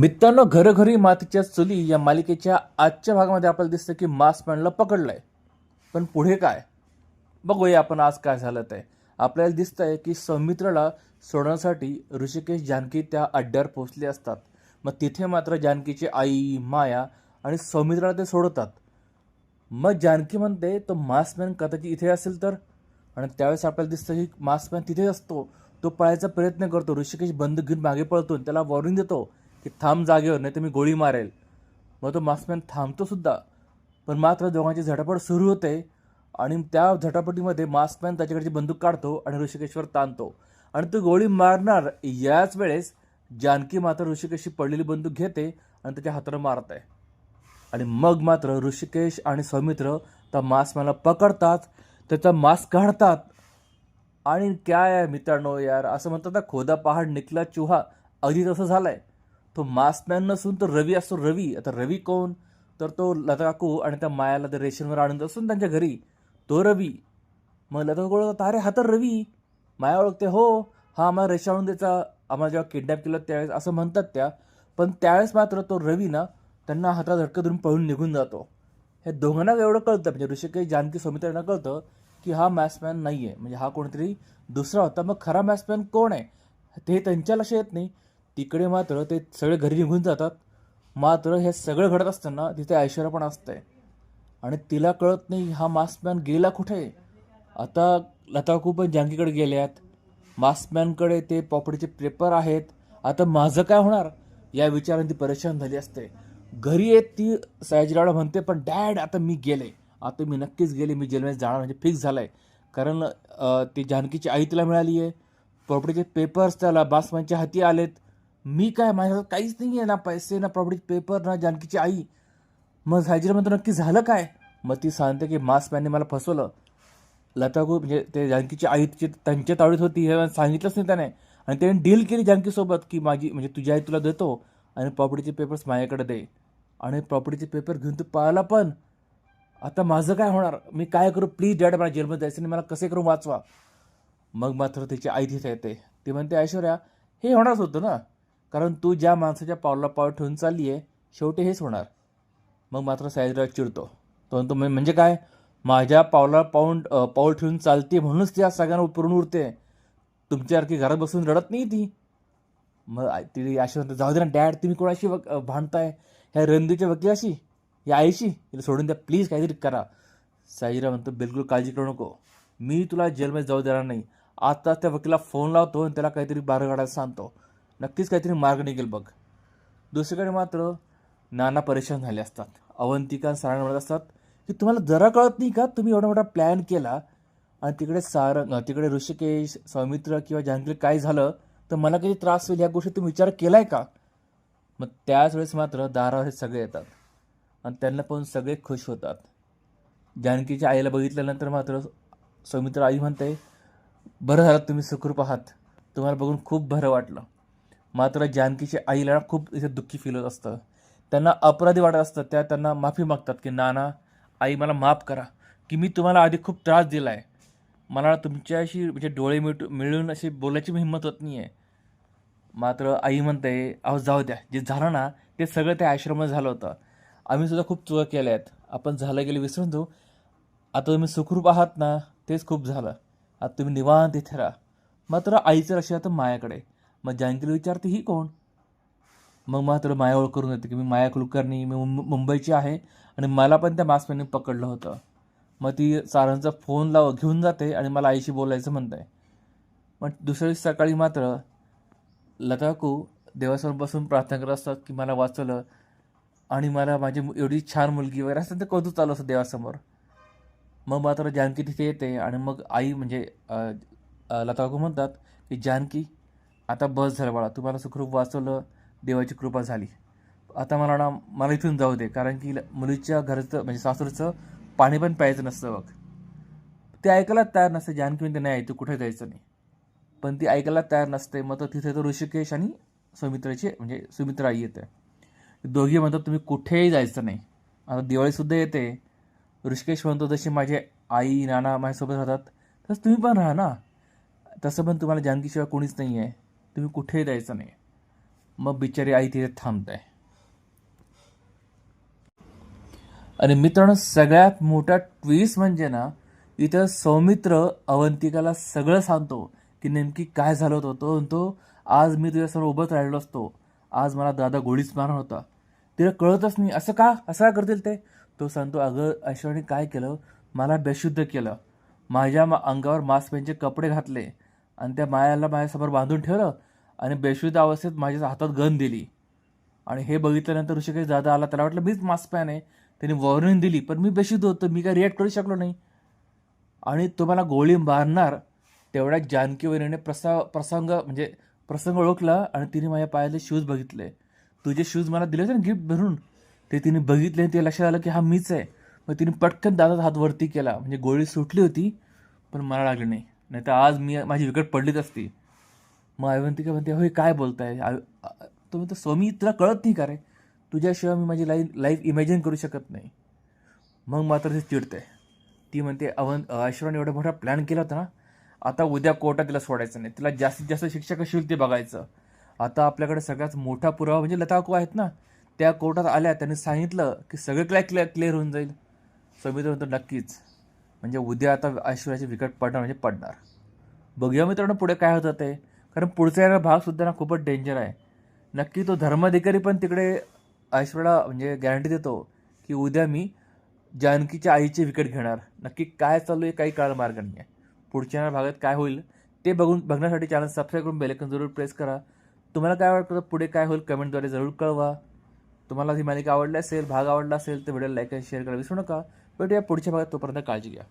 मित्रांनो घरोघरी मातीच्या चुली या मालिकेच्या आजच्या भागामध्ये आपल्याला दिसतं की मास्क पकडलं आहे पण पुढे काय? बघूया आपण आज काय झालं ते. आपल्याला दिसतं आहे की सौमित्रला सोडण्यासाठी ऋषिकेश जानकी त्या अड्ड्यावर पोहोचले असतात. मग तिथे मात्र जानकीची आई माया आणि सौमित्राला ते सोडतात मग जानकी म्हणते तो मास्कमॅन कदाचित इथे असेल तर? आणि त्यावेळेस आपल्याला दिसतं की मास्कमॅन तिथेच असतो. तो पळायचा प्रयत्न करतो. ऋषिकेश बंद घेऊन मागे पळतो आणि त्याला वॉर्निंग देतो. की थांब जागेवर नाही तर मी गोळी मारेल. मग तो मास्कमॅन थांबतो सुद्धा. पण मात्र दोघांची झटापट सुरू होते आणि त्या झटापटीमध्ये मास्कमॅन त्याच्याकडची बंदूक काढतो आणि ऋषिकेशवर ताणतो. आणि तो गोळी मारणार याच वेळेस जानकी मात्र ऋषिकेशची पडलेली बंदूक घेते आणि त्याच्या हाताला मारत आहे. आणि मग मात्र ऋषिकेश आणि सौमित्र त्या मास्कमॅनला पकडतात त्याचा मास्क काढतात. आणि काय आहे मित्रांनो यार असं म्हणतात ना खोदा पहाड निकला चुहा. अगदी तसं झालंय. तो मास्कमॅन नसून तो रवी असतो रवी. आता रवी कोण? तर तो लता आणि त्या मायाला त्या रेशनवर आणून असून त्यांच्या घरी. तो रवी. मग लता ओळखतात, अरे हा तर रवी. माया ओळखते. हो हा आम्हाला रेषा आणून द्यायचा आम्हाला जेव्हा किडनॅप केलं त्यावेळेस असं म्हणतात त्या. पण त्यावेळेस मात्र तो रवी ना त्यांना हातात धडकं धरून पळून निघून जातो. हे दोघांना एवढं कळतं. म्हणजे ऋषिकेश जानकी सौमित्रांना कळतं की हा मॅसमॅन नाही आहे म्हणजे हा कोणतरी दुसरा होता. मग खरा मॅसमॅन कोण आहे? ते त्यांच्या लक्ष येत नाही. तिकडे मात्र ते सगळे घरी निघून जातात. मात्र हे सगळं घडत असताना तिथे ऐश्वर्या पण असते. आणि तिला कळत नाही हा मास्कमॅन गेला कुठे? आता लता पण जानकीकडे गेल्यात. मास्कमॅनकडे ते पॉपडीचे पेपर आहेत. आता माझं काय होणार? या विचाराने ती परेशान झाली असते. घरी येत ती सयाजीरावला म्हणते पण डॅड आता मी गेले. आता मी नक्कीच गेले. मी जेलमध्ये जाणार म्हणजे फिक्स झालं आहे कारण ती जानकीची आई तिला मिळाली आहे प्रॉपर्टीचे पेपर्स त्याला बासमानच्या हाती आलेत. मी काय माझ्याकडे काहीच नाही आहे ना पैसे ना प्रॉपर्टीचे पेपर ना जानकीची आई. मग सायजीला म्हणतो नक्की झालं काय? मग ती सांगते की मास्कमॅनने मला फसवलं. लतागू म्हणजे ते जानकीची आई तिची त्यांच्या तावडीत होती हे सांगितलंच नाही त्याने. आणि त्याने डील केली जानकीसोबत की माझी म्हणजे तुझी आई तुला देतो आणि प्रॉपर्टीचे पेपर्स माझ्याकडे दे. आणि प्रॉपर्टीचे पेपर घेऊन तू पाळला पण. आता माझं काय होणार? मी काय करू? प्लीज डॅड मला जेलमध्ये जायचं आणि मला कसे करून वाचवा? मग मात्र तिची आई तिथे येते. ती म्हणते ऐश्वर्या हे होणारच होतं ना? कारण तू ज्या माणसाच्या पावला पाव ठेवून चालली आहे शेवटी हेच होणार. मग मात्र सयाजीराव चिडतो. तो म्हणतो "म्हणजे- काय? माझ्या पावला पाऊंड पाऊल ठेवून चालते म्हणूनच त्या सगळ्यांना उपरून उरते. तुमच्यासारखी घरात बसून रडत नाही ती? मग ती अशी म्हणते जाऊ दे ना डॅड तुम्ही कोणाशी वक- भांडताय? ह्या रंदीच्या वकिलाशी? या आईशी? तिला सोडून द्या प्लीज काहीतरी करा. साईराव म्हणतो बिलकुल काळजी करू नको. मी तुला जेलमध्ये जाऊ देणार नाही. आता त्या वकिला फोन लावतो आणि त्याला काहीतरी बारगाडायला काढायला सांगतो. नक्कीच काहीतरी मार्ग निघेल बघ. दुसरीकडे मात्र नाना परेशान झाले असतात. अवंतिका सारंग म्हणत असतात की तुम्हाला जरा कळत नाही का? तुम्ही एवढा मोठा प्लॅन केला आणि तिकडे सारंग तिकडे ऋषिकेश सौमित्र किंवा जानकी काय झालं तर मला काही त्रास होईल? या गोष्टी तुम्ही विचार केलाय का? मग त्याच वेळेस मात्र दारावर हे सगळे येतात आणि त्यांना पाहून सगळे खुश होतात. जानकीच्या आईला बघितल्यानंतर मात्र सौमित्र आई म्हणते बरं झालं तुम्ही सुखरूप आहात. तुम्हाला बघून खूप बरं वाटलं. मात्र जानकीच्या आईला खूप इथे दुःखी फील होत असतं. त्यांना अपराधी वाटत असतं. त्या त्यांना माफी मागतात की नाना आई मला माफ करा. की मी तुम्हाला आधी खूप त्रास दिला आहे मला तुमच्याशी म्हणजे डोळे मिट मिळून अशी बोलायची हिंमत होत नाही आहे मात्र आई म्हणते अहो जाऊ द्या. जे झालं ना ते सगळं त्या आश्रमात झालं होतं. आम्ही सुद्धा खूप चुका केल्या आहेत. आपण झालं गेले विसरून जाऊ. आता तुम्ही सुखरूप आहात ना तेच खूप झालं. आता तुम्ही निवांत इथे राहा. मात्र आईचं लक्ष आता मायाकडे मग जानकीला विचारते ही कोण? मग मात्र माया ओळख करून येते की मी माया कुलकर्णी मी मुंबईची आहे आणि मला पण त्या मास्कमॅनने पकडलं होतं. मग ती सारांचा फोन लाव घेऊन जाते आणि मला आईशी बोलायचं म्हणते मग दुसऱ्या दिवशी सकाळी मात्र लताकू देवासमोर बसून प्रार्थना करत असतात की मला वाचवलं आणि मला माझी एवढी छान मुलगी वगैरे असं ते कौतुक चालू असतं देवासमोर. मग मात्र जानकी तिथे येते आणि मग आई म्हणजे लताकू म्हणतात की जानकी आता बस झालं बाळा. तुम्हाला सुखरूप वाचवलं देवाची कृपा झाली. आता मला ना मला इथून जाऊ दे. कारण की ल- मुलीच्या घरचं म्हणजे सासूरचं पाणी पण प्यायचं नसतं बघ. ते ऐकायला तयार नसते. जानकी म्हणते नाही तू कुठे जायचं नाही. पण ती ऐकायला तयार नसते. मग तर तिथे तर ऋषिकेश आणि सुमित्राची म्हणजे सुमित्रा आई येते. दोघी म्हणतात तुम्ही कुठेही जायचं नाही. आता दिवाळीसुद्धा येते. ऋषिकेश म्हणतो जशी माझे आई नाना माझ्यासोबत राहतात तसं तुम्ही पण राहा ना. तसं पण तुम्हाला जानकीशिवाय कोणीच नाही आहे तुम्ही कुठेही जायचं नाही. मग बिचारी आई तिथे थांबते. आणि मित्रांनो सगळ्यात मोठा ट्विस्ट म्हणजे ना इथं सौमित्र अवंतिकाला सगळं सांगतो की नेमकी काय झालं होतं. तो म्हणतो आज मी तुझ्यासमोर उभंच राहिलो असतो. आज मला दादा गोळीच मारणार होता. तिला कळतच नाही असं का? असं का करतील ते? तो सांगतो अगं ऐश्वर्याने काय केलं? मला बेशुद्ध केलं. माझ्या मा- अंगावर मास्कपेनचे कपडे घातले. आणि त्या मायाला माझ्यासमोर बांधून ठेवलं आणि बेशुद्ध अवस्थेत माझ्या हातात गन दिली. आणि हे बघितल्यानंतर ऋषिकेश दादा आला. त्याला वाटलं मीच मास्क पॅन आहे. त्याने वॉर्निंग दिली पण मी बेशुद्ध होतो. मी काय रिॲक्ट करू शकलो नाही. आणि तुम्हाला गोळी मारणार तेवढ्या जानकीवरीने प्रसा प्रसंग म्हणजे प्रसंग ओळखला आणि तिने माझ्या पायातले शूज बघितले. तुझे शूज मला दिले होते ना गिफ्ट भरून? ते तिने बघितले आणि ते लक्षात आलं की हा मीच आहे. मग तिने पटकन दादाचा हात वरती केला. म्हणजे गोळी सुटली होती पण मला लागली नाही. नाही तर आज मी माझी विकेट पडलीच असती. मग अवंतिका म्हणते होय काय बोलताय? आ- आ- तो म्हणतो स्वामी तुला कळत नाही का रे? तुझ्याशिवाय मी माझी लाईफ लाईफ इमॅजिन करू शकत नाही. मग मात्र ती चिडते ती म्हणते अवन ऐश्वराने एवढा मोठा प्लॅन केला होता ना? आता उद्या कोर्टात तिला सोडायचं नाही. तिला जास्तीत जास्त शिक्षा कशी होईल ते बघायचं. आता आपल्याकडे सगळ्यात मोठा पुरावा म्हणजे लताको आहेत ना? त्या कोर्टात आल्या त्यांनी सांगितलं की सगळं क्लिअर क्लिअर क्लिअर होऊन जाईल. समिती म्हणतो नक्कीच. म्हणजे उद्या आता ऐश्वर्याची विकेट पडणार म्हणजे पडणार. बघूया मित्रांनो पुढे काय होतं ते. कारण पुढचा येणारा भाग सुद्धा ना खूपच डेंजर आहे. नक्की तो धर्माधिकारी पण तिकडे ऐश्वर्याला म्हणजे गॅरंटी देतो की उद्या मी जानकीच्या आईची विकेट घेणार. नक्की काय चालू आहे काही काळ मार्ग नाही आहे पुढच्या भागात काय होईल ते बघून बघण्यासाठी चॅनल सबस्क्राईब करून बेलेकन जरूर प्रेस करा. तुम्हाला काय वाटतं पुढे काय होईल कमेंटद्वारे जरूर कळवा. तुम्हाला ही मालिका आवडली असेल भाग आवडला असेल तर व्हिडिओ लाईक आणि शेअर करायला विसरू नका. भेटूया पुढच्या भागात तोपर्यंत काळजी घ्या.